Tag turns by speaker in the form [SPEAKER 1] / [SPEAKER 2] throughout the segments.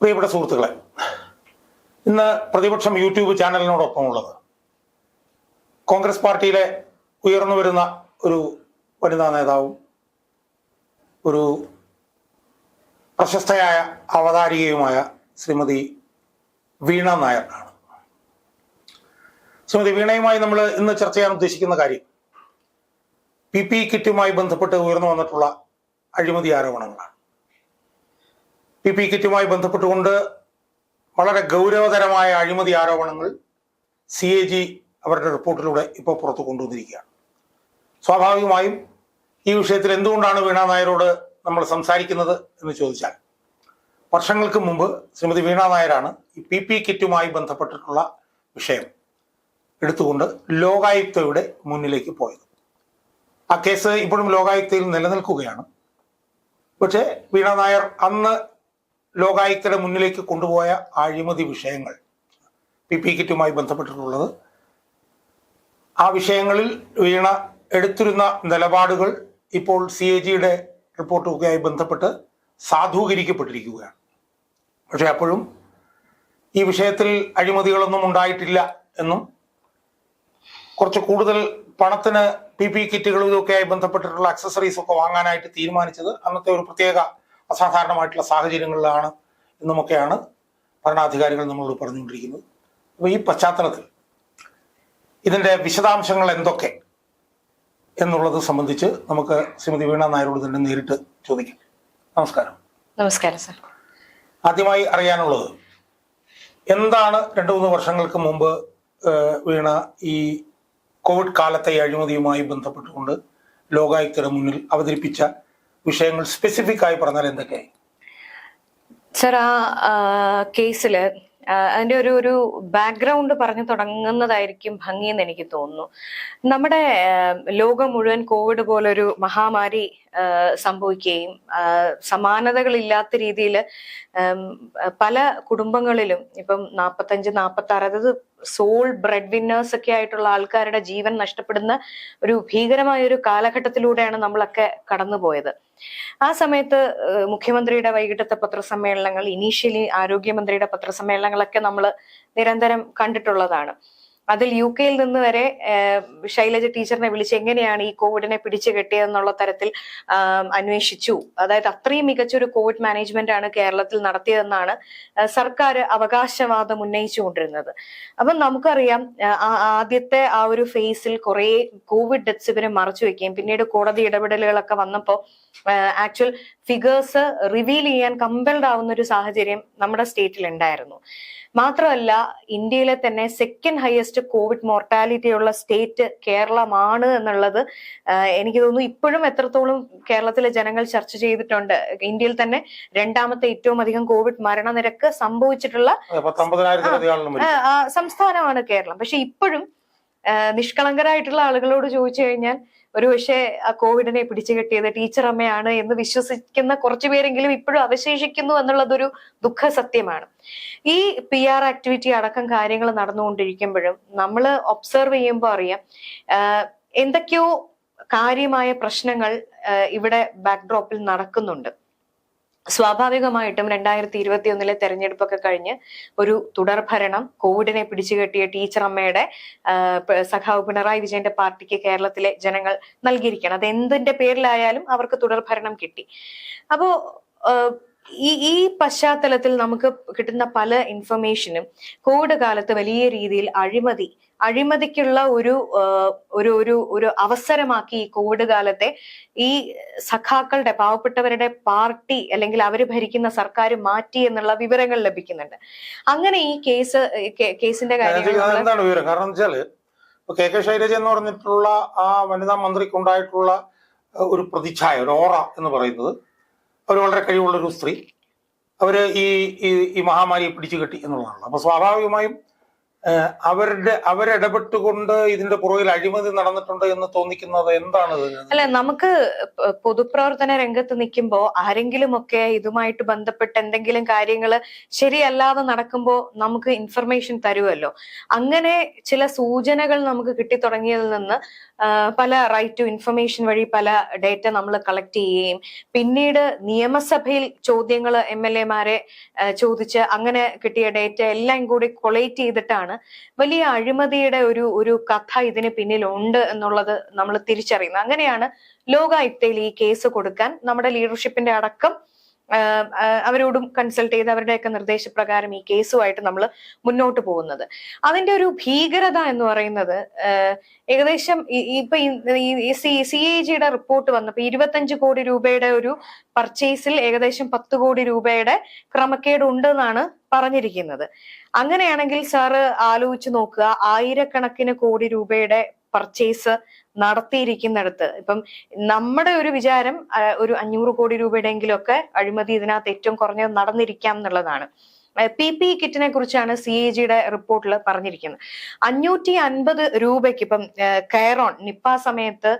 [SPEAKER 1] പ്രിയപ്പെട്ട സുഹൃത്തുക്കളെ ഇന്ന് പ്രതിപക്ഷം യൂട്യൂബ് ചാനലിനോടൊപ്പം ഉള്ളത് കോൺഗ്രസ് പാർട്ടിയിലെ ഉയർന്നു വരുന്ന ഒരു വനിതാ നേതാവും ഒരു പ്രശസ്തയായ അവതാരികയുമായ ശ്രീമതി വീണ നായർ ആണ് ശ്രീമതി വീണയുമായി നമ്മൾ ഇന്ന് ചർച്ച ചെയ്യാൻ ഉദ്ദേശിക്കുന്ന കാര്യം പി പി കിറ്റുമായി ബന്ധപ്പെട്ട് ഉയർന്നു വന്നിട്ടുള്ള അഴിമതി ആരോപണങ്ങളാണ്. പി പി കിറ്റുമായി ബന്ധപ്പെട്ടുകൊണ്ട് വളരെ ഗൗരവതരമായ അഴിമതി ആരോപണങ്ങൾ സി എ ജി അവരുടെ റിപ്പോർട്ടിലൂടെ ഇപ്പോൾ പുറത്തു കൊണ്ടുവന്നിരിക്കുകയാണ്. സ്വാഭാവികമായും ഈ വിഷയത്തിൽ എന്തുകൊണ്ടാണ് വീണ നായരോട് നമ്മൾ സംസാരിക്കുന്നത് എന്ന് ചോദിച്ചാൽ വർഷങ്ങൾക്ക് മുമ്പ് ശ്രീമതി വീണ നായരാണ് ഈ പി പി കിറ്റുമായി ബന്ധപ്പെട്ടിട്ടുള്ള വിഷയം എടുത്തുകൊണ്ട് ലോകായുക്തയുടെ മുന്നിലേക്ക് പോയത്. ആ കേസ് ഇപ്പോഴും ലോകായുക്തയിൽ നിലനിൽക്കുകയാണ്. പക്ഷേ വീണ നായർ അന്ന് ലോകായുക്തയുടെ മുന്നിലേക്ക് കൊണ്ടുപോയ അഴിമതി വിഷയങ്ങൾ പി പി കിറ്റുമായി ബന്ധപ്പെട്ടിട്ടുള്ളത്. ആ വിഷയങ്ങളിൽ വീണ എടുത്തിരുന്ന നിലപാടുകൾ ഇപ്പോൾ സി എ ജിയുടെ റിപ്പോർട്ടുകയായി ബന്ധപ്പെട്ട് സാധൂകരിക്കപ്പെട്ടിരിക്കുകയാണ്. പക്ഷേ അപ്പോഴും ഈ വിഷയത്തിൽ അഴിമതികളൊന്നും ഉണ്ടായിട്ടില്ല എന്നും കുറച്ച് കൂടുതൽ പണത്തിന് പി പി കിറ്റുകളും ഇതൊക്കെയായി ബന്ധപ്പെട്ടിട്ടുള്ള അക്സസറീസ് ഒക്കെ വാങ്ങാനായിട്ട് തീരുമാനിച്ചത് അന്നത്തെ ഒരു പ്രത്യേക അസാധാരണമായിട്ടുള്ള സാഹചര്യങ്ങളിലാണ് എന്നുമൊക്കെയാണ് ഭരണാധികാരികൾ നമ്മളോട് പറഞ്ഞുകൊണ്ടിരിക്കുന്നത്. അപ്പോൾ ഈ പശ്ചാത്തലത്തിൽ ഇതിന്റെ വിശദാംശങ്ങൾ എന്തൊക്കെ എന്നുള്ളത് സംബന്ധിച്ച് നമുക്ക് ശ്രീമതി വീണ നായരോട് തന്നെ നേരിട്ട് ചോദിക്കാം. നമസ്കാരം.
[SPEAKER 2] നമസ്കാരം സാർ.
[SPEAKER 1] ആദ്യമായി അറിയാനുള്ളത് എന്താണ് രണ്ട് മൂന്ന് വർഷങ്ങൾക്ക് മുമ്പ് വീണ ഈ കോവിഡ് കാലത്തെ അഴിമതിയുമായി ബന്ധപ്പെട്ടുകൊണ്ട് ലോകായുക്തയുടെ മുന്നിൽ അവതരിപ്പിച്ച വിഷയങ്ങൾ സ്പെസിഫിക് ആയി പറഞ്ഞാൽ എന്തൊക്കെയായി
[SPEAKER 2] സർ ആ കേസിൽ അതിന്റെ ഒരു ഒരു ബാക്ക്ഗ്രൗണ്ട് പറഞ്ഞു തുടങ്ങുന്നതായിരിക്കും ഭംഗിയെന്ന് എനിക്ക് തോന്നുന്നു. നമ്മുടെ ലോകം മുഴുവൻ കോവിഡ് പോലൊരു മഹാമാരി സംഭവിക്കുകയും സമാനതകളില്ലാത്ത രീതിയിൽ പല കുടുംബങ്ങളിലും ഇപ്പം നാൽപ്പത്തഞ്ച് നാൽപ്പത്തി ആറ് അതായത് സോൾ ബ്രെഡ് വിന്നേഴ്സ് ഒക്കെ ആയിട്ടുള്ള ആൾക്കാരുടെ ജീവൻ നഷ്ടപ്പെടുന്ന ഒരു ഭീകരമായ ഒരു കാലഘട്ടത്തിലൂടെയാണ് നമ്മളൊക്കെ കടന്നുപോയത്. ആ സമയത്ത് മുഖ്യമന്ത്രിയുടെ വൈകിട്ടത്തെ പത്രസമ്മേളനങ്ങൾ ഇനീഷ്യലി ആരോഗ്യമന്ത്രിയുടെ പത്രസമ്മേളനങ്ങളൊക്കെ നമ്മൾ നിരന്തരം കണ്ടിട്ടുള്ളതാണ്. അതിൽ യു കെയിൽ നിന്ന് വരെ ശൈലജ ടീച്ചറിനെ വിളിച്ച് എങ്ങനെയാണ് ഈ കോവിഡിനെ പിടിച്ചു കെട്ടിയതെന്നുള്ള തരത്തിൽ അന്വേഷിച്ചു. അതായത് അത്രയും മികച്ചൊരു കോവിഡ് മാനേജ്മെന്റ് ആണ് കേരളത്തിൽ നടത്തിയതെന്നാണ് സർക്കാർ അവകാശവാദം ഉന്നയിച്ചുകൊണ്ടിരുന്നത്. അപ്പം നമുക്കറിയാം ആദ്യത്തെ ആ ഒരു ഫേസിൽ കുറെ കോവിഡ് ഡെത്സ് ഇവരെ മറച്ചു വെക്കുകയും പിന്നീട് കോടതി ഇടപെടലുകളൊക്കെ വന്നപ്പോൾ ആക്ച്വൽ ഫിഗേഴ്സ് റിവീൽ ചെയ്യാൻ കമ്പൽഡ് ആവുന്ന ഒരു സാഹചര്യം നമ്മുടെ സ്റ്റേറ്റിൽ ഉണ്ടായിരുന്നു. മാത്രമല്ല ഇന്ത്യയിലെ തന്നെ സെക്കൻഡ് ഹയസ്റ്റ് കോവിഡ് മോർട്ടാലിറ്റി ഉള്ള സ്റ്റേറ്റ് കേരളമാണ് എന്നുള്ളത് എനിക്ക് തോന്നുന്നു ഇപ്പോഴും എത്രത്തോളം കേരളത്തിലെ ജനങ്ങൾ ചർച്ച ചെയ്തിട്ടുണ്ട്. ഇന്ത്യയിൽ തന്നെ രണ്ടാമത്തെ ഏറ്റവും അധികം കോവിഡ് മരണനിരക്ക് സംഭവിച്ചിട്ടുള്ള സംസ്ഥാനമാണ് കേരളം. പക്ഷെ ഇപ്പോഴും നിഷ്കളങ്കരായിട്ടുള്ള ആളുകളോട് ചോദിച്ചു കഴിഞ്ഞാൽ ഒരു പക്ഷേ ആ കോവിഡിനെ പിടിച്ചു കെട്ടിയത് ടീച്ചർ അമ്മയാണ് എന്ന് വിശ്വസിക്കുന്ന കുറച്ചു പേരെങ്കിലും ഇപ്പോഴും അവശേഷിക്കുന്നു എന്നുള്ളതൊരു ദുഃഖ സത്യമാണ് ഈ പി ആർ ആക്ടിവിറ്റി അടക്കം കാര്യങ്ങൾ നടന്നുകൊണ്ടിരിക്കുമ്പോഴും നമ്മൾ ഒബ്സർവ് ചെയ്യുമ്പോൾ അറിയാം എന്തൊക്കെയോ കാര്യമായ പ്രശ്നങ്ങൾ ഇവിടെ ബാക്ക്ഡ്രോപ്പിൽ നടക്കുന്നുണ്ട്. സ്വാഭാവികമായിട്ടും രണ്ടായിരത്തി ഇരുപത്തി ഒന്നിലെ തെരഞ്ഞെടുപ്പൊക്കെ കഴിഞ്ഞ് ഒരു തുടർ ഭരണം കോവിഡിനെ പിടിച്ചുകെട്ടിയ ടീച്ചർ അമ്മയുടെ സഖാവ് പിണറായി വിജയന്റെ പാർട്ടിക്ക് കേരളത്തിലെ ജനങ്ങൾ നൽകിയിരിക്കണം അത് എന്തിന്റെ പേരിലായാലും അവർക്ക് തുടർ ഭരണം കിട്ടി. അപ്പോ ഈ ഈ പശ്ചാത്തലത്തിൽ നമുക്ക് കിട്ടുന്ന പല ഇൻഫർമേഷനും കോവിഡ് കാലത്ത് വലിയ രീതിയിൽ അഴിമതി അഴിമതിക്കുള്ള ഒരു ഒരു ഒരു ഒരു അവസരമാക്കി ഈ കോവിഡ് കാലത്തെ ഈ സഖാക്കളുടെ പാവപ്പെട്ടവരുടെ പാർട്ടി അല്ലെങ്കിൽ അവർ ഭരിക്കുന്ന സർക്കാർ മാറ്റി എന്നുള്ള വിവരങ്ങൾ ലഭിക്കുന്നുണ്ട്. അങ്ങനെ ഈ കേസ് കേസിന്റെ
[SPEAKER 1] വിവരം? കാരണം വെച്ചാൽ കെ കെ ശൈലജ എന്ന് പറഞ്ഞിട്ടുള്ള ആ വനിതാ മന്ത്രിക്കുണ്ടായിട്ടുള്ള ഉണ്ടായിട്ടുള്ള ഒരു പ്രതിച്ഛായ ഒരു ഓറ എന്ന് പറയുന്നത് അവർ വളരെ കഴിവുള്ള ഒരു സ്ത്രീ. അവർ ഈ ഈ മഹാമാരിയെ പിടിച്ചു കെട്ടി എന്നുള്ളതാണ്. അപ്പൊ സ്വാഭാവികമായും അവരുടെ അവരിടപെട്ടുകൊണ്ട് ഇതിന്റെ പുറകിൽ അഴിമതി നടന്നിട്ടുണ്ട് എന്ന് തോന്നിക്കുന്നത് എന്താണ്?
[SPEAKER 2] അല്ല നമുക്ക് പൊതുപ്രവർത്തന രംഗത്ത് നിൽക്കുമ്പോൾ ആരെങ്കിലും ഒക്കെ ഇതുമായിട്ട് ബന്ധപ്പെട്ട് എന്തെങ്കിലും കാര്യങ്ങൾ ശരിയല്ലാതെ നടക്കുമ്പോൾ നമുക്ക് ഇൻഫർമേഷൻ തരുമല്ലോ അങ്ങനെ ചില സൂചനകൾ നമുക്ക് കിട്ടിത്തുടങ്ങിയതിൽ നിന്ന് പല റൈറ്റ് ടു ഇൻഫർമേഷൻ വഴി പല ഡേറ്റ നമ്മൾ കളക്ട് ചെയ്യുകയും പിന്നീട് നിയമസഭയിൽ ചോദ്യങ്ങൾ എം എൽ എമാരെ ചോദിച്ച് അങ്ങനെ കിട്ടിയ ഡേറ്റ എല്ലാം കൂടി കൊളേറ്റ് ചെയ്തിട്ടാണ് വലിയ അഴിമതിയുടെ ഒരു ഒരു കഥ ഇതിന് പിന്നിലുണ്ട് എന്നുള്ളത് നമ്മൾ തിരിച്ചറിയുന്നത് അങ്ങനെയാണ് ലോകായുക്തയിൽ ഈ കേസ് കൊടുക്കാൻ നമ്മുടെ ലീഡർഷിപ്പിന്റെ അടക്കം അവരോടും കൺസൾട്ട് ചെയ്ത് അവരുടെയൊക്കെ നിർദ്ദേശപ്രകാരം ഈ കേസുമായിട്ട് നമ്മൾ മുന്നോട്ട് പോകുന്നത്. അതിന്റെ ഒരു ഭീകരത എന്ന് പറയുന്നത് ഏകദേശം ഇപ്പൊ സി എ ജിയുടെ റിപ്പോർട്ട് വന്നപ്പോ ഇരുപത്തഞ്ച് കോടി രൂപയുടെ ഒരു പർച്ചേസിൽ ഏകദേശം പത്ത് കോടി രൂപയുടെ ക്രമക്കേട് ഉണ്ടെന്നാണ് പറഞ്ഞിരിക്കുന്നത്. അങ്ങനെയാണെങ്കിൽ സാറ് ആലോചിച്ച് നോക്കുക ആയിരക്കണക്കിന് കോടി രൂപയുടെ പർച്ചേസ് നടത്തിയിരിക്കുന്നിടത്ത്. ഇപ്പം നമ്മുടെ ഒരു വിചാരം ഒരു അഞ്ഞൂറ് കോടി രൂപയുടെയെങ്കിലും ഒക്കെ അഴിമതി ഇതിനകത്ത് ഏറ്റവും കുറഞ്ഞത് നടന്നിരിക്കാം എന്നുള്ളതാണ്. പി പി കിറ്റിനെ കുറിച്ചാണ് സി എ ജിയുടെ റിപ്പോർട്ടിൽ പറഞ്ഞിരിക്കുന്നത്. അഞ്ഞൂറ്റി അൻപത് രൂപയ്ക്ക് ഇപ്പം കെയറോൺ നിപ്പ സമയത്ത്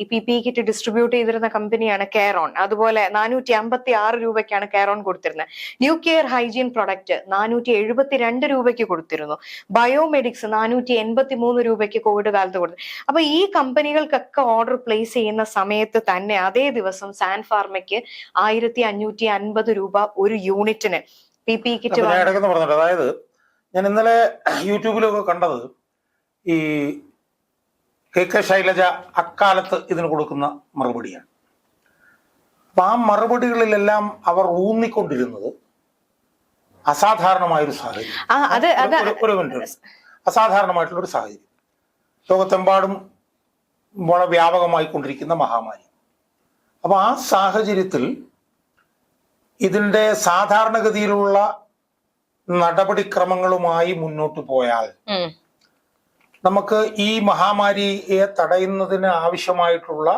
[SPEAKER 2] ഈ പി പി കിറ്റ് ഡിസ്ട്രിബ്യൂട്ട് ചെയ്തിരുന്ന കമ്പനിയാണ് കെയറോൺ. അതുപോലെ നാനൂറ്റി അമ്പത്തി ആറ് രൂപയ്ക്കാണ് കെയറോൺ കൊടുത്തിരുന്നത്. ന്യൂ കെയർ ഹൈജീൻ പ്രൊഡക്റ്റ് നാനൂറ്റി എഴുപത്തി രണ്ട് രൂപയ്ക്ക് കൊടുത്തിരുന്നു. ബയോമെഡിക്സ് നാനൂറ്റി എൺപത്തി മൂന്ന് രൂപയ്ക്ക് കോവിഡ് കാലത്ത് കൊടുത്തു. അപ്പൊ ഈ കമ്പനികൾക്കൊക്കെ ഓർഡർ പ്ലേസ് ചെയ്യുന്ന സമയത്ത് തന്നെ അതേ ദിവസം സാൻ ഫാർമയ്ക്ക് ആയിരത്തി അഞ്ഞൂറ്റി അൻപത് രൂപ ഒരു യൂണിറ്റിന് പി പി കിറ്റ്
[SPEAKER 1] ഞാൻ ഇടയ്ക്കെന്ന് പറഞ്ഞിട്ട്. അതായത് ഞാൻ ഇന്നലെ യൂട്യൂബിലൊക്കെ കണ്ടത് ഈ കെ കെ ശൈലജ അക്കാലത്ത് ഇതിന് കൊടുക്കുന്ന മറുപടിയാണ്. അപ്പൊ ആ മറുപടികളിലെല്ലാം അവർ ഊന്നിക്കൊണ്ടിരുന്നത് അസാധാരണമായൊരു സാഹചര്യം. ഒരു- മിനിറ്റ്. സാഹചര്യം. ലോകത്തെമ്പാടും വളരെ വ്യാപകമായി കൊണ്ടിരിക്കുന്ന മഹാമാരി. അപ്പൊ ആ സാഹചര്യത്തിൽ ഇതിന്റെ സാധാരണഗതിയിലുള്ള നടപടിക്രമങ്ങളുമായി മുന്നോട്ട് പോയാൽ നമുക്ക് ഈ മഹാമാരിയെ തടയുന്നതിന് ആവശ്യമായിട്ടുള്ള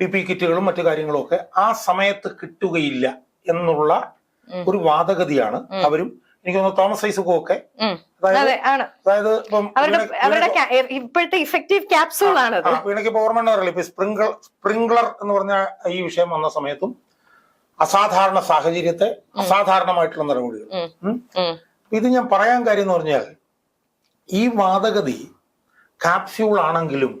[SPEAKER 1] പി പി കിറ്റുകളും മറ്റു കാര്യങ്ങളും ഒക്കെ ആ സമയത്ത് കിട്ടുകയില്ല എന്നുള്ള ഒരു വാദഗതിയാണ് അവരും. എനിക്ക് തോന്നുന്നു തോമസ് ഐസക്കും ഒക്കെ. അതായത്
[SPEAKER 2] ഇപ്പോഴത്തെ ഇഫക്റ്റീവ് ക്യാപ്സൂൾ
[SPEAKER 1] വീണയ്ക്ക് ഓർമ്മ ഇപ്പൊ സ്പ്രിംഗ്ലർ സ്പ്രിംഗ്ലർ എന്ന് പറഞ്ഞ ഈ വിഷയം വന്ന സമയത്തും അസാധാരണ സാഹചര്യത്തെ അസാധാരണമായിട്ടുള്ള നടപടികൾ. ഇത് ഞാൻ പറയാൻ കാര്യം എന്ന് പറഞ്ഞാൽ ഈ വാദഗതി കാപ്സ്യൂൾ ആണെങ്കിലും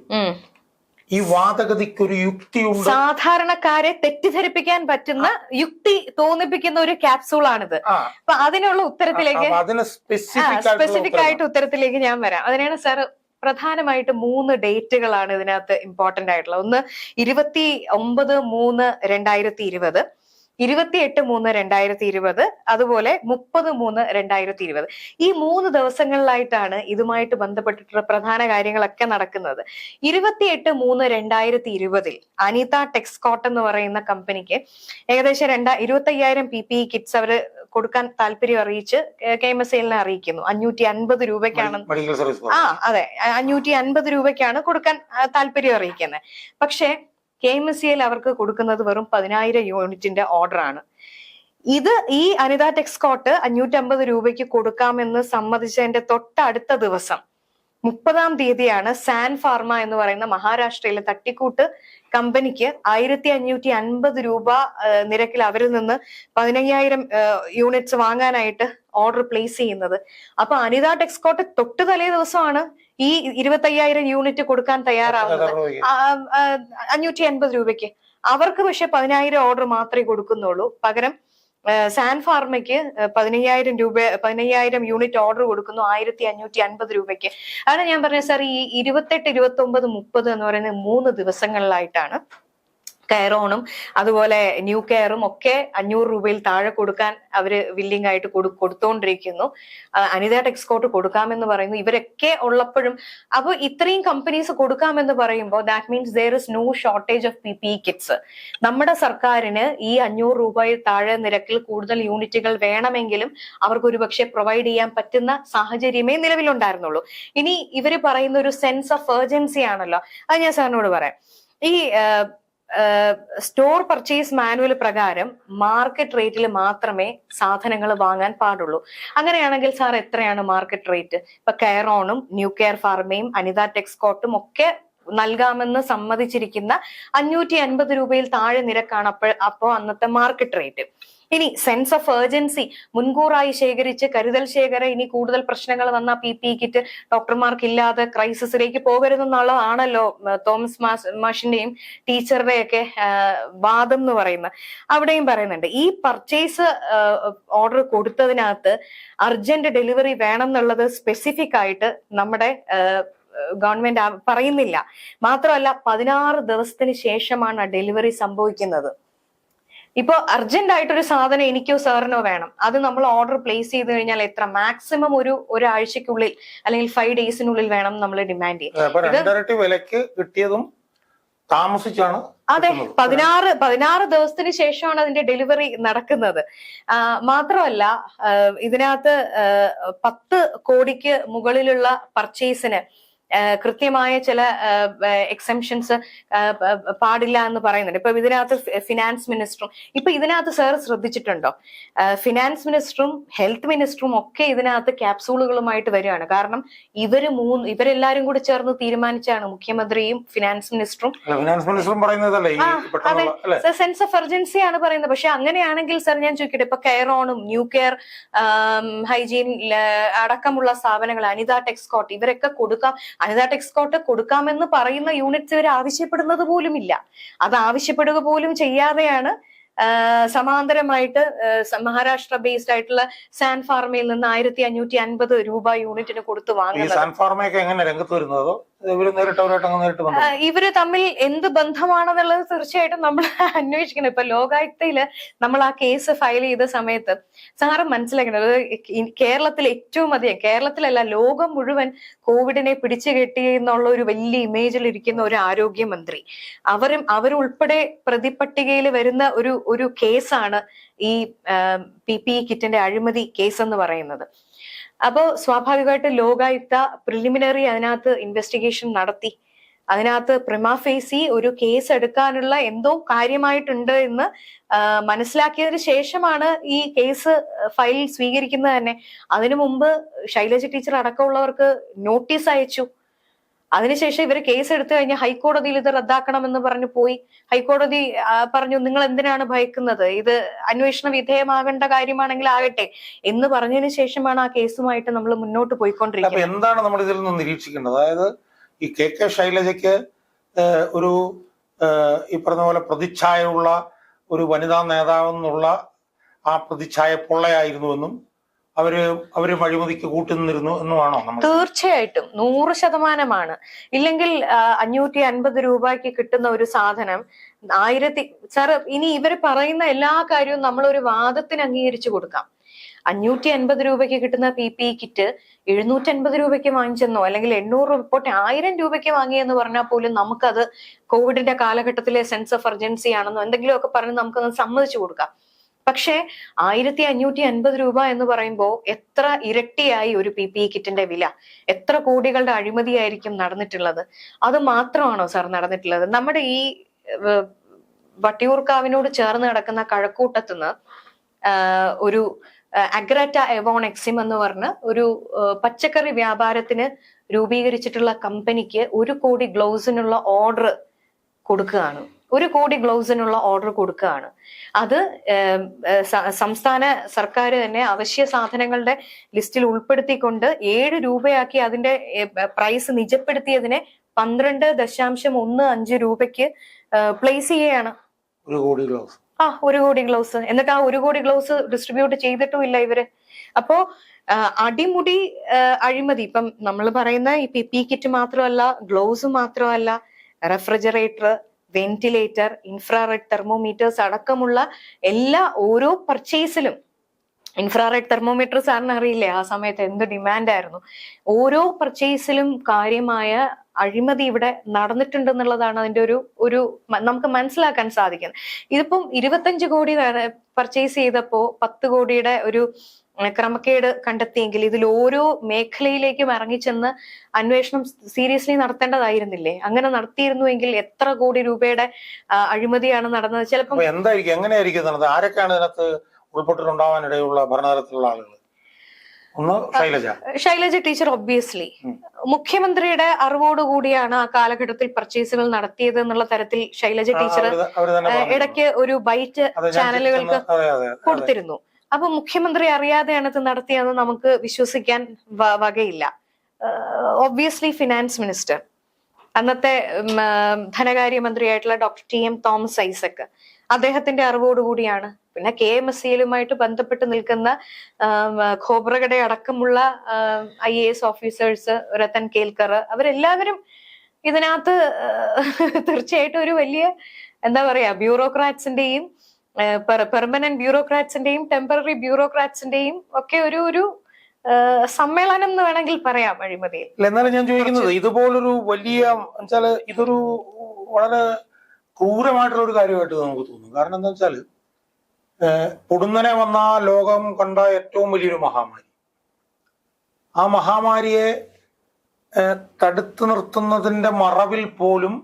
[SPEAKER 1] ഈ വാദഗതിക്ക് ഒരു യുക്തിയുണ്ട്
[SPEAKER 2] സാധാരണക്കാരെ തെറ്റിദ്ധരിപ്പിക്കാൻ പറ്റുന്ന യുക്തി തോന്നിപ്പിക്കുന്ന ഒരു ക്യാപ്സൂൾ ആണിത്. അപ്പൊ അതിനുള്ള ഉത്തരത്തിലേക്ക്
[SPEAKER 1] അതിന് സ്പെസിഫിക്
[SPEAKER 2] ആയിട്ട് ഉത്തരത്തിലേക്ക് ഞാൻ വരാം. അതിനാണ് സാർ പ്രധാനമായിട്ട് മൂന്ന് ഡേറ്റുകളാണ് ഇതിനകത്ത് ഇമ്പോർട്ടന്റ് ആയിട്ടുള്ളത്. ഒന്ന് ഇരുപത്തി ഒമ്പത് മൂന്ന് രണ്ടായിരത്തി ഇരുപത്. ഇരുപത്തിയെട്ട് മൂന്ന് രണ്ടായിരത്തി ഇരുപത് അതുപോലെ മുപ്പത് മൂന്ന് രണ്ടായിരത്തി ഇരുപത് ഈ മൂന്ന് ദിവസങ്ങളിലായിട്ടാണ് ഇതുമായിട്ട് ബന്ധപ്പെട്ടിട്ടുള്ള പ്രധാന കാര്യങ്ങളൊക്കെ നടക്കുന്നത്. ഇരുപത്തിയെട്ട് മൂന്ന് രണ്ടായിരത്തി ഇരുപതിൽ അനിത ടെക്സ്കോട്ട് എന്ന് പറയുന്ന കമ്പനിക്ക് ഏകദേശം രണ്ടാ ഇരുപത്തി അയ്യായിരം പി പി കിറ്റ്സ് അവർ കൊടുക്കാൻ താല്പര്യം അറിയിച്ച് കെ എം എസ് എല്ലിനെ അറിയിക്കുന്നു. അഞ്ഞൂറ്റി അൻപത് രൂപയ്ക്കാണ് ആ അതെ. അഞ്ഞൂറ്റി അൻപത് രൂപയ്ക്കാണ് കൊടുക്കാൻ താല്പര്യം അറിയിക്കുന്നത് പക്ഷേ കെ എം എസ് സിയിൽ അവർക്ക് കൊടുക്കുന്നത് വെറും പതിനായിരം യൂണിറ്റിന്റെ ഓർഡറാണ് ഇത് ഈ അനിത ടെക്സ്കോട്ട് അഞ്ഞൂറ്റമ്പത് രൂപയ്ക്ക് കൊടുക്കാമെന്ന് സമ്മതിച്ചതിന്റെ തൊട്ടടുത്ത ദിവസം മുപ്പതാം തീയതിയാണ് സാൻ ഫാർമ എന്ന് പറയുന്ന മഹാരാഷ്ട്രയിലെ തട്ടിക്കൂട്ട് കമ്പനിക്ക് ആയിരത്തി അഞ്ഞൂറ്റി അൻപത് രൂപ നിരക്കിൽ അവരിൽ നിന്ന് പതിനയ്യായിരം യൂണിറ്റ്സ് വാങ്ങാനായിട്ട് ഓർഡർ പ്ലേസ് ചെയ്യുന്നത്. അപ്പൊ അനിത ടെക്സ്കോട്ട് തൊട്ട് തലേ ദിവസമാണ് ഈ ഇരുപത്തയ്യായിരം യൂണിറ്റ് കൊടുക്കാൻ തയ്യാറാവുന്നത്. അഞ്ഞൂറ്റി അൻപത് രൂപയ്ക്ക്. അവർക്ക് പക്ഷെ പതിനായിരം ഓർഡർ മാത്രമേ കൊടുക്കുന്നുള്ളൂ. പകരം സാൻ ഫാർമയ്ക്ക് പതിനയ്യായിരം രൂപ പതിനയ്യായിരം യൂണിറ്റ് ഓർഡർ കൊടുക്കുന്നു ആയിരത്തി അഞ്ഞൂറ്റി അൻപത് രൂപയ്ക്ക്. അതാണ് ഞാൻ പറഞ്ഞത് സാർ ഈ ഇരുപത്തെട്ട് ഇരുപത്തി ഒമ്പത് മുപ്പത് എന്ന് പറയുന്നത് മൂന്ന് ദിവസങ്ങളിലായിട്ടാണ്. കെയറോണും അതുപോലെ ന്യൂ കെയറും ഒക്കെ അഞ്ഞൂറ് രൂപയിൽ താഴെ കൊടുക്കാൻ അവർ വില്ലിംഗ് ആയിട്ട് കൊടു കൊടുത്തോണ്ടിരിക്കുന്നു. ആ, അനിത ടെക്സ്കോട്ട് കൊടുക്കാമെന്ന് പറയുന്നു. ഇവരൊക്കെ ഉള്ളപ്പോഴും അപ്പോൾ ഇത്രയും കമ്പനീസ് കൊടുക്കാമെന്ന് പറയുമ്പോൾ that means there is no shortage of P P kits നമ്മുടെ സർക്കാരിന് ഈ അഞ്ഞൂറ് രൂപയിൽ താഴെ നിരക്കിൽ കൂടുതൽ യൂണിറ്റുകൾ വേണമെങ്കിലും അവർക്ക് ഒരുപക്ഷെ പ്രൊവൈഡ് ചെയ്യാൻ പറ്റുന്ന സാഹചര്യമേ നിലവിലുണ്ടായിരുന്നുള്ളൂ. ഇനി ഇവർ പറയുന്ന ഒരു സെൻസ് ഓഫ് ഏർജൻസി ആണല്ലോ. അത് ഞാൻ സാറിനോട് പറയാം. ഈ സ്റ്റോർ പർച്ചേസ് മാനുവൽ പ്രകാരം മാർക്കറ്റ് റേറ്റിൽ മാത്രമേ സാധനങ്ങൾ വാങ്ങാൻ പാടുള്ളൂ. അങ്ങനെയാണെങ്കിൽ സാർ എത്രയാണ് മാർക്കറ്റ് റേറ്റ് ഇപ്പൊ കെയറോണും ന്യൂ കെയർ ഫാർമയും അനിത ടെക്സ്കോട്ടും ഒക്കെ നൽകാമെന്ന് സമ്മതിച്ചിരിക്കുന്ന അഞ്ഞൂറ്റി അൻപത് രൂപയിൽ താഴെ നിരക്കാണ് അപ്പോൾ അപ്പോ അന്നത്തെ മാർക്കറ്റ് റേറ്റ് ഇനി സെൻസ് ഓഫ് ഏർജൻസി മുൻകൂറായി ശേഖരിച്ച് കരുതൽ ശേഖര ഇനി കൂടുതൽ പ്രശ്നങ്ങൾ വന്ന പി പി കിറ്റ് ഡോക്ടർമാർക്ക് ഇല്ലാതെ ക്രൈസിസിലേക്ക് പോകരുതെന്നുള്ളതാണല്ലോ തോമസ് മാസ് മാഷിന്റെയും ടീച്ചറുടെയൊക്കെ വാദം എന്ന് പറയുന്നത്. അവിടെയും പറയുന്നുണ്ട് ഈ പർച്ചേസ് ഓർഡർ കൊടുത്തതിനകത്ത് അർജന്റ് ഡെലിവറി വേണം എന്നുള്ളത് സ്പെസിഫിക് ആയിട്ട് നമ്മുടെ ഗവൺമെന്റ് പറയുന്നില്ല. മാത്രമല്ല പതിനാറ് ദിവസത്തിന് ശേഷമാണ് ഡെലിവറി സംഭവിക്കുന്നത്. ഇപ്പൊ അർജന്റ് ആയിട്ടൊരു സാധനം എനിക്കോ സാറിനോ വേണം. അത് നമ്മൾ ഓർഡർ പ്ലേസ് ചെയ്ത് കഴിഞ്ഞാൽ എത്ര? മാക്സിമം ഒരു ഒരാഴ്ചക്കുള്ളിൽ അല്ലെങ്കിൽ ഫൈവ് ഡേയ്സിനുള്ളിൽ വേണം നമ്മൾ ഡിമാൻഡ്
[SPEAKER 1] ചെയ്യും വിലക്ക് കിട്ടിയതും താമസിച്ചാണ്
[SPEAKER 2] അതെ. പതിനാറ് പതിനാറ് ദിവസത്തിന് ശേഷമാണ് അതിന്റെ ഡെലിവറി നടക്കുന്നത്. മാത്രമല്ല ഇതിനകത്ത് പത്ത് കോടിക്ക് മുകളിലുള്ള പർച്ചേസിന് കൃത്യമായ ചില എക്സംഷൻസ് പാടില്ല എന്ന് പറയുന്നുണ്ട്. ഇപ്പൊ ഇതിനകത്ത് ഫിനാൻസ് മിനിസ്റ്ററും ഇപ്പൊ ഇതിനകത്ത് സാർ ശ്രദ്ധിച്ചിട്ടുണ്ടോ? ഫിനാൻസ് മിനിസ്റ്ററും ഹെൽത്ത് മിനിസ്റ്ററും ഒക്കെ ഇതിനകത്ത് ക്യാപ്സൂളുകളുമായിട്ട് വരികയാണ്. കാരണം ഇവർ മൂന്ന് ഇവരെല്ലാരും കൂടി ചേർന്ന് തീരുമാനിച്ചാണ് മുഖ്യമന്ത്രിയും ഫിനാൻസ് മിനിസ്റ്ററും
[SPEAKER 1] അതെ ഫിനാൻസ് മിനിസ്റ്ററും പറയുന്നതല്ലേ
[SPEAKER 2] സെൻസ് ഓഫ് എർജൻസി ആണ് പറയുന്നത്. പക്ഷെ അങ്ങനെയാണെങ്കിൽ സർ ഞാൻ ചോദിക്കട്ടെ ഇപ്പൊ കെയറോണും ന്യൂ കെയർ ഹൈജീൻ അടക്കമുള്ള സ്ഥാപനങ്ങൾ അനിത ടെക്സ്കോട്ട് ഇവരൊക്കെ കൊടുക്കാം. അനിത ടെക്സ്കോട്ട് കൊടുക്കാമെന്ന് പറയുന്ന യൂണിറ്റ്സ് ഇവർ ആവശ്യപ്പെടുന്നത് പോലും ഇല്ല അത് ആവശ്യപ്പെടുക പോലും ചെയ്യാതെയാണ് സമാന്തരമായിട്ട് മഹാരാഷ്ട്ര ബേസ്ഡ് ആയിട്ടുള്ള സാൻ ഫാർമയിൽ നിന്ന് ആയിരത്തി അഞ്ഞൂറ്റി അൻപത് രൂപ യൂണിറ്റിന് കൊടുത്തു വാങ്ങുന്നത്.
[SPEAKER 1] സാൻഫാർമയൊക്കെ എങ്ങനെ രംഗത്ത് വരുന്നത്? ഇവർ നേരിട്ട് അവരായിട്ട് അങ്ങ് നേരിട്ട്
[SPEAKER 2] ആ,
[SPEAKER 1] ബന്ധം
[SPEAKER 2] ഇവർ തമ്മിൽ എന്ത് ബന്ധമാണെന്നുള്ളത് തീർച്ചയായിട്ടും നമ്മൾ അന്വേഷിക്കണം. ഇപ്പൊ ലോകായുക്തയിൽ നമ്മൾ ആ കേസ് ഫയൽ ചെയ്ത സമയത്ത് സാറ് മനസ്സിലാക്കണം അത് കേരളത്തിൽ ഏറ്റവും അധികം കേരളത്തിലല്ല ലോകം മുഴുവൻ കോവിഡിനെ പിടിച്ചു കെട്ടി എന്നുള്ള ഒരു വലിയ ഇമേജിൽ ഇരിക്കുന്ന ഒരു ആരോഗ്യമന്ത്രി. അവരും അവരുൾപ്പെടെ പ്രതിപട്ടികയിൽ വരുന്ന ഒരു ഒരു കേസാണ് ഈ പി പി കിറ്റിന്റെ അഴിമതി കേസ് എന്ന് പറയുന്നത്. അപ്പോ സ്വാഭാവികമായിട്ട് ലോകായുക്ത പ്രിലിമിനറി അതിനകത്ത് ഇൻവെസ്റ്റിഗേഷൻ നടത്തി. അതിനകത്ത് പ്രിമാഫേസി ഒരു കേസ് എടുക്കാനുള്ള എന്തോ കാര്യമായിട്ടുണ്ട് എന്ന് മനസ്സിലാക്കിയതിന് ശേഷമാണ് ഈ കേസ് ഫയൽ സ്വീകരിക്കുന്നത് തന്നെ. അതിനു മുമ്പ് ശൈലജ ടീച്ചർ അടക്കമുള്ളവർക്ക് നോട്ടീസ് അയച്ചു. അതിനുശേഷം ഇവർ കേസ് എടുത്തു കഴിഞ്ഞാൽ ഹൈക്കോടതിയിൽ ഇത് റദ്ദാക്കണമെന്ന് പറഞ്ഞു പോയി. ഹൈക്കോടതി പറഞ്ഞു നിങ്ങൾ എന്തിനാണ് ഭയക്കുന്നത്? ഇത് അന്വേഷണ വിധേയമാകേണ്ട കാര്യമാണെങ്കിൽ ആകട്ടെ. എന്ന് പറഞ്ഞതിന് ശേഷമാണ് ആ കേസുമായിട്ട് നമ്മൾ മുന്നോട്ട് പോയിക്കൊണ്ടിരിക്കുന്നത്.
[SPEAKER 1] എന്താണ് നമ്മൾ ഇതിൽ നിന്ന് നിരീക്ഷിക്കേണ്ടത്? അതായത് ഈ കെ കെ ശൈലജയ്ക്ക് ഒരു ഈ പറഞ്ഞ പോലെ പ്രതിച്ഛായുള്ള ഒരു വനിതാ നേതാവെന്നുള്ള ആ പ്രതിച്ഛായ പൊള്ളയായിരുന്നുവെന്നും അവർ അവർ വഴിമതിക്ക് കൂട്ടുനിന്നിരുന്നു എന്നുമാണോ
[SPEAKER 2] തീർച്ചയായിട്ടും. നൂറ് ശതമാനമാണ്. ഇല്ലെങ്കിൽ അഞ്ഞൂറ്റി അൻപത് രൂപയ്ക്ക് കിട്ടുന്ന ഒരു സാധനം ആയിരത്തി സാർ ഇനി ഇവർ പറയുന്ന എല്ലാ കാര്യവും നമ്മൾ ഒരു വാദത്തിന് അംഗീകരിച്ചു കൊടുക്കാം. അഞ്ഞൂറ്റി അൻപത് രൂപയ്ക്ക് കിട്ടുന്ന പി പി കിറ്റ് എഴുന്നൂറ്റി അൻപത് രൂപയ്ക്ക് വാങ്ങിച്ചെന്നോ അല്ലെങ്കിൽ എണ്ണൂറ് റിപ്പോർട്ട് ആയിരം രൂപയ്ക്ക് വാങ്ങിയെന്ന് പറഞ്ഞാൽ പോലും നമുക്കത് കോവിഡിന്റെ കാലഘട്ടത്തിലെ സെൻസ് ഓഫ് അർജൻസി ആണെന്നോ എന്തെങ്കിലുമൊക്കെ പറഞ്ഞ് നമുക്കത് സമ്മതിച്ചു കൊടുക്കാം. പക്ഷേ ആയിരത്തി അഞ്ഞൂറ്റി അൻപത് രൂപ എന്ന് പറയുമ്പോൾ എത്ര ഇരട്ടിയായി ഒരു പി പി കിറ്റിന്റെ വില? എത്ര കോടികളുടെ അഴിമതിയായിരിക്കും നടന്നിട്ടുള്ളത്? അത് മാത്രമാണോ സാർ നടന്നിട്ടുള്ളത്? നമ്മുടെ ഈ വട്ടിയൂർക്കാവിനോട് ചേർന്ന് കിടക്കുന്ന കഴക്കൂട്ടത്തുനിന്ന് ആഹ്, ഒരു അഗ്രറ്റ എവോൺ എക്സിം എന്ന് പറഞ്ഞ ഒരു പച്ചക്കറി വ്യാപാരത്തിന് രൂപീകരിച്ചിട്ടുള്ള കമ്പനിക്ക് ഒരു കോടി ഗ്ലൗസിനുള്ള ഓർഡർ കൊടുക്കുകയാണ്. ഒരു കോടി ഗ്ലൗസിനുള്ള ഓർഡർ കൊടുക്കുകയാണ്. അത് സംസ്ഥാന സർക്കാർ തന്നെ അവശ്യ സാധനങ്ങളുടെ ലിസ്റ്റിൽ ഉൾപ്പെടുത്തിക്കൊണ്ട് ഏഴ് രൂപയാക്കി അതിന്റെ പ്രൈസ് നിജപ്പെടുത്തിയതിനെ പന്ത്രണ്ട് ദശാംശം ഒന്ന് അഞ്ച് രൂപയ്ക്ക് പ്ലേസ് ചെയ്യുകയാണ്.
[SPEAKER 1] ഒരു കോടി ഗ്ലൗസ്.
[SPEAKER 2] ആ ഒരു കോടി ഗ്ലൗസ്. എന്നിട്ട് ആ ഒരു കോടി ഗ്ലൗസ് ഡിസ്ട്രിബ്യൂട്ട് ചെയ്തിട്ടും ഇല്ല ഇവർ. അപ്പോ അടിമുടി അഴിമതി. ഇപ്പം നമ്മൾ പറയുന്ന ഈ പി പി കിറ്റ് മാത്രമല്ല ഗ്ലൗസ് മാത്രമല്ല റെഫ്രിജറേറ്റർ വെന്റിലേറ്റർ ഇൻഫ്രാറെഡ് തെർമോമീറ്റേഴ്സ് അടക്കമുള്ള എല്ലാ ഓരോ പർച്ചേസിലും ഇൻഫ്രാറെഡ് തെർമോമീറ്റർ സാറിന് അറിയില്ലേ? ആ സമയത്ത് എന്ത് ഡിമാൻഡ് ആയിരുന്നു ഓരോ പർച്ചേസിലും കാര്യമായ അഴിമതി ഇവിടെ നടന്നിട്ടുണ്ടെന്നുള്ളതാണ് അതിന്റെ ഒരു ഒരു നമുക്ക് മനസ്സിലാക്കാൻ സാധിക്കുന്നത്. ഇതിപ്പം ഇരുപത്തഞ്ച് കോടി പർച്ചേസ് ചെയ്തപ്പോൾ പത്ത് കോടിയുടെ ഒരു ക്രമക്കേട് കണ്ടെത്തിയെങ്കിൽ ഇതിൽ ഓരോ മേഖലയിലേക്കും ഇറങ്ങിച്ചെന്ന് അന്വേഷണം സീരിയസ്ലി നടത്തേണ്ടതായിരുന്നില്ലേ? അങ്ങനെ നടത്തിയിരുന്നുവെങ്കിൽ എത്ര കോടി രൂപയുടെ അഴിമതിയാണ് നടന്നത്?
[SPEAKER 1] ചിലപ്പോൾ എന്തായിരിക്കും? എങ്ങനെയായിരിക്കും നടന്നത്? ആരൊക്കെയാണ് ഇതിനകത്ത് ഉൾപ്പെട്ടിട്ടുണ്ടാവാനിടയുള്ള ഭരണതലത്തിലുള്ള ആളുകൾ? ശൈലജ.
[SPEAKER 2] ടീച്ചർ ഒബ്വിയസ്ലി മുഖ്യമന്ത്രിയുടെ അറിവോടുകൂടിയാണ് ആ കാലഘട്ടത്തിൽ പർച്ചേസുകൾ നടത്തിയത് എന്നുള്ള തരത്തിൽ ശൈലജ ടീച്ചർ. ഇടയ്ക്ക് ഒരു ബൈറ്റ് ചാനലുകൾക്ക്. കൊടുത്തിരുന്നു. അപ്പൊ മുഖ്യമന്ത്രി അറിയാതെയാണ് ഇത് നടത്തിയെന്ന് നമുക്ക് വിശ്വസിക്കാൻ വകയില്ല. ഒബ്വിയസ്ലി ഫിനാൻസ് മിനിസ്റ്റർ അന്നത്തെ ധനകാര്യമന്ത്രിയായിട്ടുള്ള doctor T M Thomas Isaac അദ്ദേഹത്തിന്റെ അറിവോടുകൂടിയാണ്. പിന്നെ കെ എം എസ് സിയിലുമായിട്ട് ബന്ധപ്പെട്ട് നിൽക്കുന്ന ഖോബ്രകടെ അടക്കമുള്ള I A S officers Rathan Kelkar അവരെല്ലാവരും ഇതിനകത്ത് തീർച്ചയായിട്ടും ഒരു വലിയ എന്താ പറയാ ബ്യൂറോക്രാറ്റ്സിന്റെയും പെർമനന്റ് ബ്യൂറോക്രാറ്റ്സിന്റെയും ടെമ്പററി ബ്യൂറോക്രാറ്റ്സിന്റെയും ഒക്കെ ഒരു ഒരു സമ്മേളനം എന്ന് വേണമെങ്കിൽ പറയാം അഴിമതിയിൽ.
[SPEAKER 1] എന്നാലും ഞാൻ ചോദിക്കുന്നത് ഇതുപോലൊരു വലിയ വെച്ചാൽ ഇതൊരു വളരെ ക്രൂരമായിട്ടുള്ള ഒരു കാര്യമായിട്ട് നമുക്ക് തോന്നുന്നു കാരണം എന്താ വെച്ചാൽ പൊടുന്നനെ വന്ന ലോകം കണ്ട ഏറ്റവും വലിയൊരു മഹാമാരി. ആ മഹാമാരിയെ തടുത്തു നിർത്തുന്നതിന്റെ മറവിൽ പോലും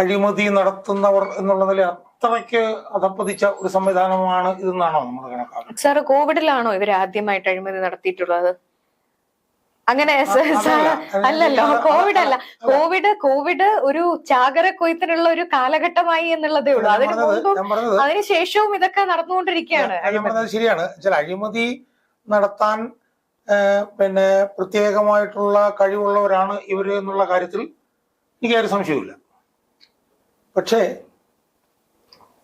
[SPEAKER 1] അഴിമതി നടത്തുന്നവർ എന്നുള്ളതിൽ അത്രയ്ക്ക് അധപ്പതിച്ച ഒരു സംവിധാനമാണ് ഇതെന്നാണോ നമ്മൾ കണക്കാക്കുന്നത്?
[SPEAKER 2] സാർ കോവിഡിലാണോ ഇവർ ആദ്യമായിട്ട് അഴിമതി നടത്തിയിട്ടുള്ളത്? അങ്ങനെ. അല്ലല്ലോ കോവിഡ് അല്ല. കോവിഡ് കോവിഡ് ഒരു ചാകര കൊയ്ത്തിനുള്ള ഒരു കാലഘട്ടമായി എന്നുള്ളതേ ഉള്ളൂ. അതിന് മുമ്പും അതിനുശേഷവും ഇതൊക്കെ നടന്നുകൊണ്ടിരിക്കുകയാണ്
[SPEAKER 1] ശരിയാണ്. ചില അഴിമതി നടത്താൻ പിന്നെ പ്രത്യേകമായിട്ടുള്ള കഴിവുള്ളവരാണ് ഇവർ എന്നുള്ള കാര്യത്തിൽ എനിക്ക് ഒരു സംശയമില്ല പക്ഷേ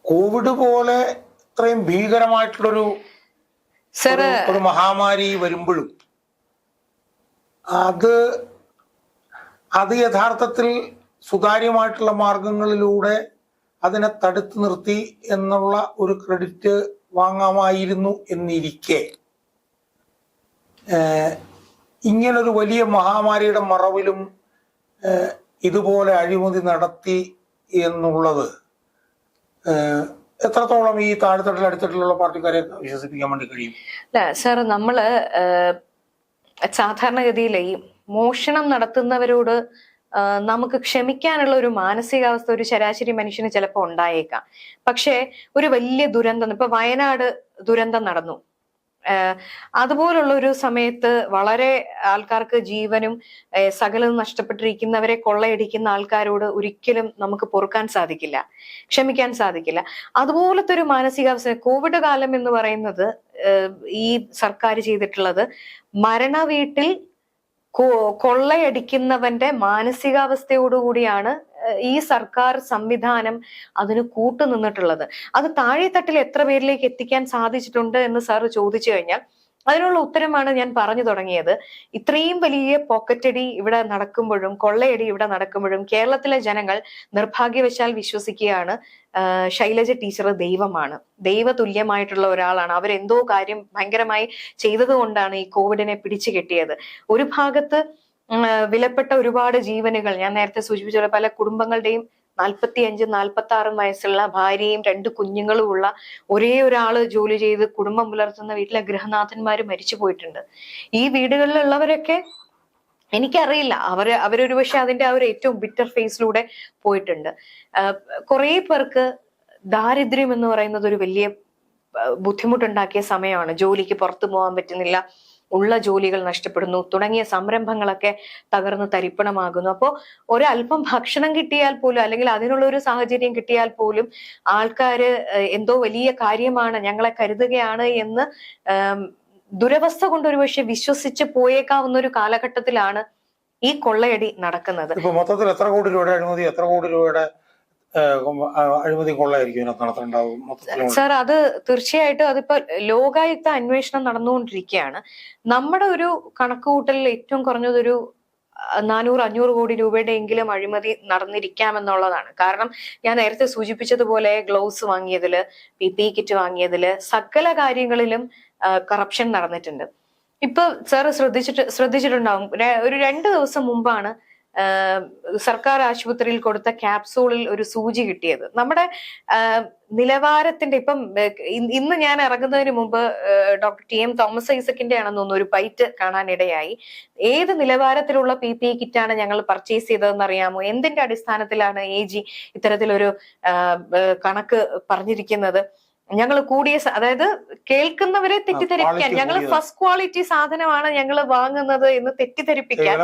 [SPEAKER 1] കോവിഡ് പോലെ ഇത്രയും ഭീകരമായിട്ടുള്ളൊരു ഒരു- മഹാമാരി വരുമ്പോഴും അത് അത് യഥാർത്ഥത്തിൽ സുതാര്യമായിട്ടുള്ള മാർഗങ്ങളിലൂടെ അതിനെ തടുത്തു നിർത്തി എന്നുള്ള ഒരു ക്രെഡിറ്റ് വാങ്ങാമായിരുന്നു എന്നിരിക്കെ. ഇങ്ങനൊരു വലിയ മഹാമാരിയുടെ മറവിലും ഇതുപോലെ അഴിമതി നടത്തി എന്നുള്ളത് എത്രത്തോളം ഈ താഴെത്തട്ടിൽ അടുത്തട്ടിലുള്ള പാർട്ടിക്കാരെ വിശ്വസിപ്പിക്കാൻ വേണ്ടി കഴിയും?
[SPEAKER 2] അല്ല സാർ നമ്മൾ സാധാരണഗതിയിൽ ഈ മോഷണം നടത്തുന്നവരോട് നമുക്ക് ക്ഷമിക്കാനുള്ള ഒരു മാനസികാവസ്ഥ ഒരു ശരാശരി മനുഷ്യന് ചിലപ്പോൾ ഉണ്ടായേക്കാം. പക്ഷേ ഒരു വലിയ ദുരന്തം ഇപ്പൊ വയനാട് ദുരന്തം നടന്നു. അതുപോലുള്ള ഒരു സമയത്ത് വളരെ ആൾക്കാർക്ക് ജീവനും സകലതും നഷ്ടപ്പെട്ടിരിക്കുന്നവരെ കൊള്ളയടിക്കുന്ന ആൾക്കാരോട് ഒരിക്കലും നമുക്ക് പൊറുക്കാൻ സാധിക്കില്ല ക്ഷമിക്കാൻ സാധിക്കില്ല. അതുപോലത്തെ ഒരു മാനസികാവസ്ഥ കോവിഡ് കാലം എന്ന് പറയുന്നത് ഈ സർക്കാർ ചെയ്തിട്ടുള്ളത് മരണ വീട്ടിൽ കൊള്ളയടിക്കുന്നവന്റെ മാനസികാവസ്ഥയോടുകൂടിയാണ് ഈ സർക്കാർ സംവിധാനം അതിന് കൂട്ടുനിന്നിട്ടുള്ളത് അത് താഴെത്തട്ടിൽ എത്ര പേരിലേക്ക് എത്തിക്കാൻ സാധിച്ചിട്ടുണ്ട് എന്ന് സാർ ചോദിച്ചു കഴിഞ്ഞാൽ അതിനുള്ള ഉത്തരമാണ് ഞാൻ പറഞ്ഞു തുടങ്ങിയത്. ഇത്രയും വലിയ പോക്കറ്റടി ഇവിടെ നടക്കുമ്പോഴും കൊള്ളയടി ഇവിടെ നടക്കുമ്പോഴും കേരളത്തിലെ ജനങ്ങൾ നിർഭാഗ്യവശാൽ വിശ്വസിക്കുകയാണ്. ശൈലജ ടീച്ചർ ദൈവമാണ്. ദൈവതുല്യമായിട്ടുള്ള ഒരാളാണ്. അവരെന്തോ കാര്യം ഭയങ്കരമായി ചെയ്തതുകൊണ്ടാണ് ഈ കോവിഡിനെ പിടിച്ചു കെട്ടിയത്. ഒരു ഭാഗത്ത് വിലപ്പെട്ട ഒരുപാട് ജീവനുകൾ. ഞാൻ നേരത്തെ സൂചിപ്പിച്ച പോലെ കുടുംബങ്ങളുടെയും നാൽപ്പത്തി അഞ്ച് നാൽപ്പത്തി ആറും വയസ്സുള്ള ഭാര്യയും രണ്ട് കുഞ്ഞുങ്ങളും ഉള്ള ഒരേ ഒരാൾ ജോലി ചെയ്ത് കുടുംബം പുലർത്തുന്ന വീട്ടിലെ ഗൃഹനാഥന്മാര് മരിച്ചു പോയിട്ടുണ്ട്. ഈ വീടുകളിലുള്ളവരൊക്കെ എനിക്കറിയില്ല. അവർ അവരൊരു പക്ഷെ അതിന്റെ ആ ഒരു ഏറ്റവും ബിറ്റർ ഫേസിലൂടെ പോയിട്ടുണ്ട്. കുറെ പേർക്ക് ദാരിദ്ര്യം എന്ന് പറയുന്നത് ഒരു വലിയ ബുദ്ധിമുട്ടുണ്ടാക്കിയ സമയമാണ്. ജോലിക്ക് പുറത്തു പോകാൻ പറ്റുന്നില്ല. ഉള്ള ജോലികൾ നഷ്ടപ്പെടുന്നു. തുടങ്ങിയ സംരംഭങ്ങളൊക്കെ തകർന്ന് തരിപ്പണമാകുന്നു. അപ്പോൾ ഒരല്പം ഭക്ഷണം കിട്ടിയാൽ പോലും അല്ലെങ്കിൽ അതിനുള്ള ഒരു സാഹചര്യം കിട്ടിയാൽ പോലും ആൾക്കാര് എന്തോ വലിയ കാര്യമാണ് ഞങ്ങളെ കരുതുകയാണ് എന്ന് ദുരവസ്ഥ കൊണ്ട് ഒരുപക്ഷെ വിശ്വസിച്ച് പോയേക്കാവുന്ന ഒരു കാലഘട്ടത്തിലാണ് ഈ കൊള്ളയടി നടക്കുന്നത്.
[SPEAKER 1] ഇപ്പൊ മൊത്തത്തിൽ എത്ര കോടി രൂപയുടെ അഴിമതി എത്ര കോടി രൂപയുടെ അഴിമതി കൊള്ളായിരിക്കും മൊത്തത്തിൽ
[SPEAKER 2] സാർ അത് തീർച്ചയായിട്ടും അതിപ്പോ ലോകായുക്ത അന്വേഷണം നടന്നുകൊണ്ടിരിക്കുകയാണ്. നമ്മുടെ ഒരു കണക്കുകൂട്ടലിൽ ഏറ്റവും കുറഞ്ഞതൊരു നാനൂറ് അഞ്ഞൂറ് കോടി രൂപയുടെ എങ്കിലും അഴിമതി നടന്നിരിക്കാമെന്നുള്ളതാണ്. കാരണം ഞാൻ നേരത്തെ സൂചിപ്പിച്ചതുപോലെ ഗ്ലൗസ് വാങ്ങിയതിൽ പി പി കിറ്റ് വാങ്ങിയതിൽ സകല കാര്യങ്ങളിലും കറപ്ഷൻ നടന്നിട്ടുണ്ട്. ഇപ്പൊ സാർ ശ്രദ്ധിച്ചിട്ട് ശ്രദ്ധിച്ചിട്ടുണ്ടാവും. ഒരു രണ്ട് ദിവസം മുമ്പാണ് സർക്കാർ ആശുപത്രിയിൽ കൊടുത്ത ക്യാപ്സൂളിൽ ഒരു സൂചി കിട്ടിയത്. നമ്മുടെ നിലവാരത്തിന്റെ ഇപ്പം ഇന്ന് ഞാൻ ഇറങ്ങുന്നതിന് മുമ്പ് ഡോക്ടർ ടി എം തോമസ് ഐസക്കിന്റെ ആണെന്ന് തോന്നുന്നു ഒരു പൈറ്റ് കാണാനിടയായി. ഏത് നിലവാരത്തിലുള്ള പി പി കിറ്റാണ് ഞങ്ങൾ പർച്ചേസ് ചെയ്തതെന്ന് അറിയാമോ എന്തിന്റെ അടിസ്ഥാനത്തിലാണ് എ ജി ഇത്തരത്തിലൊരു കണക്ക് പറഞ്ഞിരിക്കുന്നത്? ഞങ്ങൾ കൂടിയ അതായത് കേൾക്കുന്നവരെ തെറ്റിദ്ധരിപ്പിക്കാൻ. ഞങ്ങൾ ഫസ്റ്റ് ക്വാളിറ്റി സാധനമാണ് ഞങ്ങൾ വാങ്ങുന്നത് എന്ന് തെറ്റിദ്ധരിപ്പിക്കാൻ.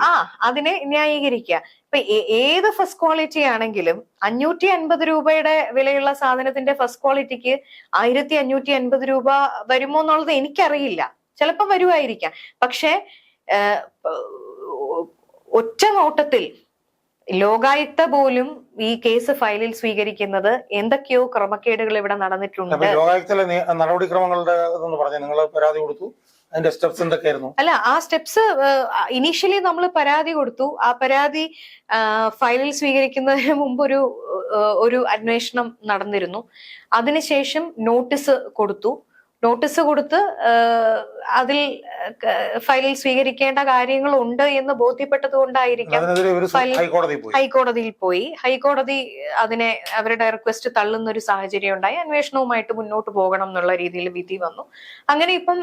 [SPEAKER 2] ആ അതിനെ ന്യായീകരിക്കുക. ഇപ്പൊ ഏത് ഫസ്റ്റ് ക്വാളിറ്റി ആണെങ്കിലും അഞ്ഞൂറ്റി അൻപത് രൂപയുടെ വിലയുള്ള സാധനത്തിന്റെ ഫസ്റ്റ് ക്വാളിറ്റിക്ക് ആയിരത്തി അഞ്ഞൂറ്റി അൻപത് രൂപ വരുമോ എന്നുള്ളത് എനിക്കറിയില്ല. ചിലപ്പോൾ വരുമായിരിക്കാം. പക്ഷേ ഒറ്റ നോട്ടത്തിൽ ലോകായുക്ത പോലും ഈ കേസ് ഫയലിൽ സ്വീകരിക്കുന്നത് എന്തൊക്കെയോ ക്രമക്കേടുകൾ ഇവിടെ നടന്നിട്ടുണ്ട്.
[SPEAKER 1] ലോകായുക്തയിലെ നടപടിക്രമങ്ങളുടെ നിങ്ങൾ പരാതി കൊടുത്തു. അതിന്റെ സ്റ്റെപ്സ് എന്തൊക്കെയായിരുന്നു?
[SPEAKER 2] അല്ല ആ സ്റ്റെപ്സ് ഇനീഷ്യലി നമ്മൾ പരാതി കൊടുത്തു. ആ പരാതി ഫയലിൽ സ്വീകരിക്കുന്നതിന് മുമ്പ് ഒരു ഒരു അന്വേഷണം നടന്നിരുന്നു. അതിനുശേഷം നോട്ടീസ് കൊടുത്തു. നോട്ടീസ് കൊടുത്ത് അതിൽ ഫയലിൽ സ്വീകരിക്കേണ്ട കാര്യങ്ങളുണ്ട് എന്ന് ബോധ്യപ്പെട്ടത് കൊണ്ടായിരിക്കാം
[SPEAKER 1] ഹൈക്കോടതിയിൽ പോയി.
[SPEAKER 2] ഹൈക്കോടതി അതിനെ അവരുടെ റിക്വസ്റ്റ് തള്ളുന്ന ഒരു സാഹചര്യം ഉണ്ടായി അന്വേഷണവുമായിട്ട് മുന്നോട്ട് പോകണം എന്നുള്ള രീതിയിൽ വിധി വന്നു. അങ്ങനെ ഇപ്പം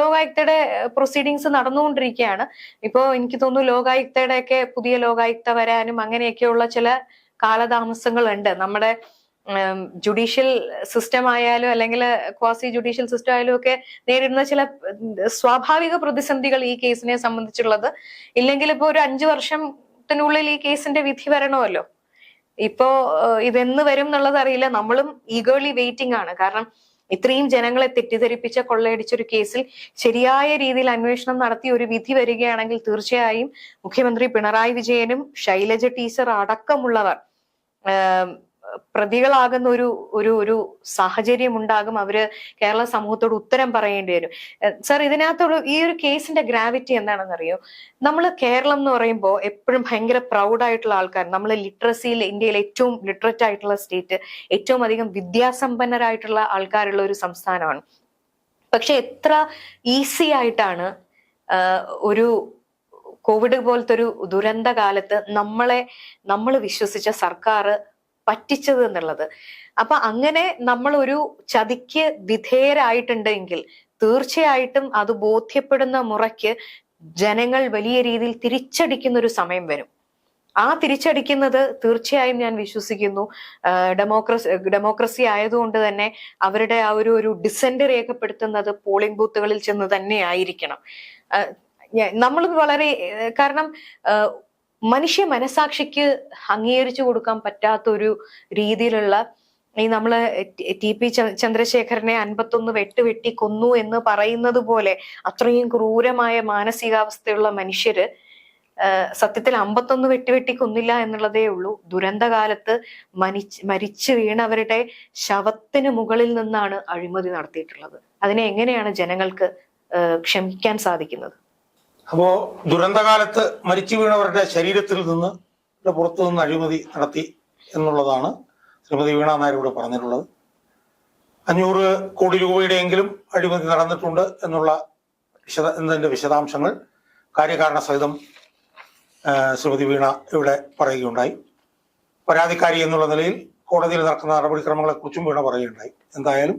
[SPEAKER 2] ലോകായുക്തയുടെ പ്രൊസീഡിങ്സ് നടന്നുകൊണ്ടിരിക്കുകയാണ്. ഇപ്പോൾ എനിക്ക് തോന്നുന്നു ലോകായുക്തയുടെ ഒക്കെ പുതിയ ലോകായുക്ത വരാനും അങ്ങനെയൊക്കെയുള്ള ചില കാലതാമസങ്ങളുണ്ട്. നമ്മുടെ ജുഡീഷ്യൽ സിസ്റ്റം ആയാലും അല്ലെങ്കിൽ ക്വാസി ജുഡീഷ്യൽ സിസ്റ്റം ആയാലും ഒക്കെ നേരിടുന്ന ചില സ്വാഭാവിക പ്രതിസന്ധികൾ ഈ കേസിനെ സംബന്ധിച്ചുള്ളത്. ഇല്ലെങ്കിൽ ഇപ്പോൾ ഒരു അഞ്ചു വർഷത്തിനുള്ളിൽ ഈ കേസിന്റെ വിധി വരണമല്ലോ. ഇപ്പോ ഇതെന്ന് വരും എന്നുള്ളത് അറിയില്ല. നമ്മളും ഈഗേർലി വെയിറ്റിംഗ് ആണ്. കാരണം ഇത്രയും ജനങ്ങളെ തെറ്റിദ്ധരിപ്പിച്ച കൊള്ളയടിച്ച ഒരു കേസിൽ ശരിയായ രീതിയിൽ അന്വേഷണം നടത്തി ഒരു വിധി വരികയാണെങ്കിൽ തീർച്ചയായും മുഖ്യമന്ത്രി പിണറായി വിജയനും ശൈലജ ടീച്ചർ അടക്കമുള്ളവർ പ്രതികളാകുന്ന ഒരു ഒരു ഒരു സാഹചര്യം ഉണ്ടാകും അവർ കേരള സമൂഹത്തോട് ഉത്തരം പറയേണ്ടി വരും. സർ ഇതിനകത്തുള്ള ഈ ഒരു കേസിന്റെ ഗ്രാവിറ്റി എന്താണെന്നറിയോ? നമ്മൾ കേരളം എന്ന് പറയുമ്പോൾ എപ്പോഴും ഭയങ്കര പ്രൗഡായിട്ടുള്ള ആൾക്കാർ. നമ്മൾ ലിറ്ററസിയിൽ ഇന്ത്യയിൽ ഏറ്റവും ലിറ്ററേറ്റ് ആയിട്ടുള്ള സ്റ്റേറ്റ് ഏറ്റവും അധികം വിദ്യാസമ്പന്നരായിട്ടുള്ള ആൾക്കാരുള്ള ഒരു സംസ്ഥാനമാണ്. പക്ഷെ എത്ര ഈസി ആയിട്ടാണ് ഒരു കോവിഡ് പോലത്തെ ഒരു ദുരന്ത കാലത്ത് നമ്മളെ നമ്മൾ വിശ്വസിച്ച സർക്കാർ പറ്റിച്ചത് എന്നുള്ളത്. അപ്പൊ അങ്ങനെ നമ്മൾ ഒരു ചതിക്ക് വിധേയരായിട്ടുണ്ടെങ്കിൽ തീർച്ചയായിട്ടും അത് ബോധ്യപ്പെടുന്ന മുറയ്ക്ക് ജനങ്ങൾ വലിയ രീതിയിൽ തിരിച്ചടിക്കുന്ന ഒരു സമയം വരും. ആ തിരിച്ചടിക്കുന്നത് തീർച്ചയായും ഞാൻ വിശ്വസിക്കുന്നു. ഡെമോക്രസി ഡെമോക്രസി ആയതുകൊണ്ട് തന്നെ അവരുടെ ആ ഒരു ഒരു ഡിസെന്റ് രേഖപ്പെടുത്തുന്നത് പോളിംഗ് ബൂത്തുകളിൽ ചെന്ന് തന്നെ ആയിരിക്കണം. നമ്മൾ വളരെ കാരണം മനുഷ്യ മനസാക്ഷിക്ക് അംഗീകരിച്ചു കൊടുക്കാൻ പറ്റാത്ത ഒരു രീതിയിലുള്ള ഈ നമ്മൾ ടി- പി ചന്ദ്രശേഖരനെ അൻപത്തൊന്ന് വെട്ട് വെട്ടി കൊന്നു എന്ന് പറയുന്നത് പോലെ അത്രയും ക്രൂരമായ മാനസികാവസ്ഥയുള്ള മനുഷ്യര് സത്യത്തിൽ അമ്പത്തൊന്ന് വെട്ടി കൊന്നില്ല എന്നുള്ളതേ ഉള്ളൂ. ദുരന്തകാലത്ത് മരിച്ച് മരിച്ചു വീണവരുടെ ശവത്തിന് മുകളിൽ നിന്നാണ് അഴിമതി നടത്തിയിട്ടുള്ളത്. അതിനെ എങ്ങനെയാണ് ജനങ്ങൾക്ക് ക്ഷമിക്കാൻ സാധിക്കുന്നത്?
[SPEAKER 1] അപ്പോ ദുരന്തകാലത്ത് മരിച്ചു വീണവരുടെ ശരീരത്തിൽ നിന്ന് പുറത്തു നിന്ന് അഴിമതി നടത്തി എന്നുള്ളതാണ് ശ്രീമതി വീണ നായർ ഇവിടെ പറഞ്ഞിട്ടുള്ളത്. അഞ്ഞൂറ് കോടി രൂപയുടെയെങ്കിലും അഴിമതി നടന്നിട്ടുണ്ട് എന്നുള്ള വിശദ എന്നതിന്റെ വിശദാംശങ്ങൾ കാര്യകാരണ സഹിതം ശ്രീമതി വീണ ഇവിടെ പറയുകയുണ്ടായി. പരാതിക്കാരി എന്നുള്ള നിലയിൽ കോടതിയിൽ നടക്കുന്ന നടപടിക്രമങ്ങളെ കുറിച്ചും വീണ പറയുകയുണ്ടായി. എന്തായാലും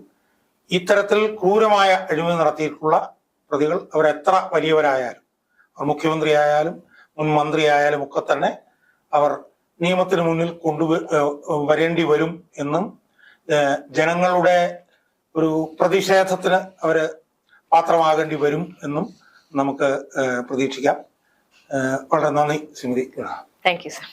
[SPEAKER 1] ഇത്തരത്തിൽ ക്രൂരമായ അഴിമതി നടത്തിയിട്ടുള്ള പ്രതികൾ അവരെത്ര വലിയവരായാലും അവർ മുഖ്യമന്ത്രി ആയാലും മുൻ മന്ത്രിയായാലും ഒക്കെ തന്നെ അവർ നിയമത്തിന് മുന്നിൽ കൊണ്ടു വരേണ്ടി വരും എന്നും ജനങ്ങളുടെ ഒരു പ്രതിഷേധത്തിന് അവർ പാത്രമാകേണ്ടി വരും എന്നും നമുക്ക് പ്രതീക്ഷിക്കാം. വളരെ നന്ദി ശ്രീമതി
[SPEAKER 2] താങ്ക് യു സർ